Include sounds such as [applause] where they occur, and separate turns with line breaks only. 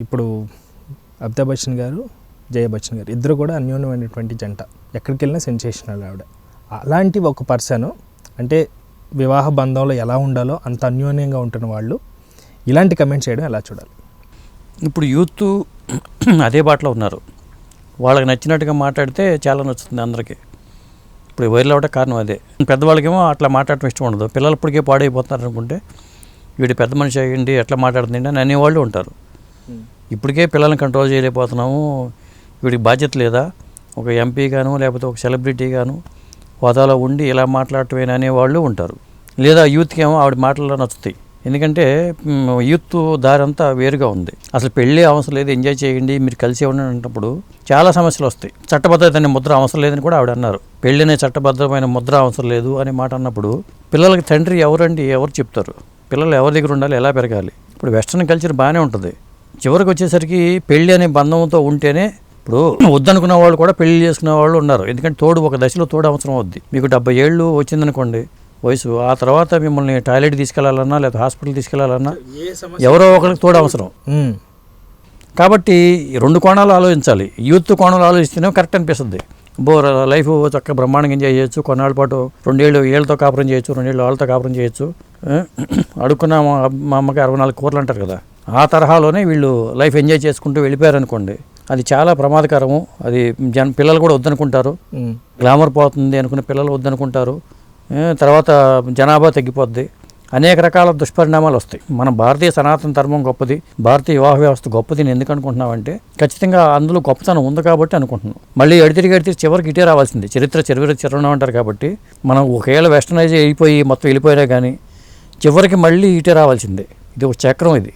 ఇప్పుడు అమితాబ్ బచ్చన్ గారు జయ బచ్చన్ గారు ఇద్దరు కూడా అన్యోన్యమైనటువంటి జంట. ఎక్కడికి వెళ్ళినా సెన్సేషనల్ ఆవిడ. అలాంటి ఒక పర్సన్ అంటే వివాహ బంధంలో ఎలా ఉండాలో అంత అన్యోన్యంగా ఉంటున్న వాళ్ళు ఇలాంటి కమెంట్స్ చేయడం ఎలా చూడాలి?
ఇప్పుడు యూత్ [clears throat] అదే బాటలో ఉన్నారు. వాళ్ళకి నచ్చినట్టుగా మాట్లాడితే చాలా నచ్చుతుంది అందరికీ. ఇప్పుడు వైరల్ అవ్వడం కారణం అదే. పెద్దవాళ్ళకేమో అట్లా మాట్లాడటం ఇష్టం ఉండదు. పిల్లలు ఇప్పటికే పాడైపోతున్నారు అనుకుంటే వీడు పెద్ద మనిషి అయ్యండి ఎట్లా మాట్లాడుతుంది అని అనేవాళ్ళు ఉంటారు. ఇప్పటికే పిల్లల్ని కంట్రోల్ చేయలేకపోతున్నాము. వీడికి బాధ్యత లేదా? ఒక ఎంపీ గాను లేకపోతే ఒక సెలబ్రిటీ గాను హోదాలో ఉండి ఇలా మాట్లాడటమేనా అనేవాళ్ళు ఉంటారు. లేదా యూత్కి ఏమో ఆవిడ మాటల్లో నచ్చుతాయి. ఎందుకంటే యూత్ దారంతా వేరుగా ఉంది. అసలు పెళ్ళి అవసరం లేదు ఎంజాయ్ చేయండి మీరు కలిసి ఉండండి అంటప్పుడు చాలా సమస్యలు వస్తాయి. చట్టబద్ధత అనే ముద్ర అవసరం లేదని కూడా ఆవిడ అన్నారు. పెళ్ళి అనే చట్టబద్ధమైన ముద్ర అవసరం లేదు అనే మాట అన్నప్పుడు పిల్లలకి తండ్రి ఎవరండి? ఎవరు చెప్తారు? పిల్లలు ఎవరి దగ్గర ఉండాలి? ఎలా పెరగాలి? ఇప్పుడు వెస్ట్రన్ కల్చర్ బాగానే ఉంటుంది. చివరికి వచ్చేసరికి పెళ్ళి అనే బంధంతో ఉంటేనే ఇప్పుడు వద్దనుకున్న వాళ్ళు కూడా పెళ్ళి చేసుకునే వాళ్ళు ఉన్నారు. ఎందుకంటే తోడు ఒక దశలో తోడు అవసరం అవుద్ది. మీకు డెబ్బై ఏళ్ళు వచ్చిందనుకోండి వయసు. ఆ తర్వాత మిమ్మల్ని టాయిలెట్ తీసుకెళ్ళాలన్నా లేదా హాస్పిటల్ తీసుకెళ్ళాలన్నా ఎవరో ఒకరికి తోడు అవసరం. కాబట్టి రెండు కోణాలు ఆలోచించాలి. యూత్ కోణాలు ఆలోచిస్తేనే కరెక్ట్ అనిపిస్తుంది. బో లైఫ్ చక్కగా బ్రహ్మాండంగా ఎంజాయ్ చేయొచ్చు. కొన్నాళ్ళ పాటు రెండేళ్ళు ఏళ్ళతో కాపురం చేయొచ్చు రెండేళ్ళు వాళ్ళతో కాపురం చేయొచ్చు. [clears throat] అడుక్కున్న మా అమ్మకి అరవై నాలుగు కూరలు అంటారు కదా. ఆ తరహాలోనే వీళ్ళు లైఫ్ ఎంజాయ్ చేసుకుంటూ వెళ్ళిపోయారు అనుకోండి అది చాలా ప్రమాదకరము. అది జన పిల్లలు కూడా వద్దనుకుంటారు. గ్లామర్ పోతుంది అనుకునే పిల్లలు వద్దనుకుంటారు. తర్వాత జనాభా తగ్గిపోద్ది. అనేక రకాల దుష్పరిణామాలు వస్తాయి. మన భారతీయ సనాతన ధర్మం గొప్పది భారతీయ వివాహ వ్యవస్థ గొప్పది. నేను ఎందుకు అనుకుంటున్నామంటే ఖచ్చితంగా అందులో గొప్పతనం ఉంది కాబట్టి అనుకుంటున్నాం మళ్ళీ ఎడితిరిగి ఎడితిరిగి చివరికి ఇటే రావాల్సింది. చరిత్ర చివరి చిరణం అంటారు కాబట్టి మనం ఒకవేళ వెస్టర్నైజ్ అయిపోయి మొత్తం వెళ్ళిపోయినా కానీ చివరికి మళ్ళీ ఇటే రావాల్సిందే. ఇది ఒక చక్రం ఇది.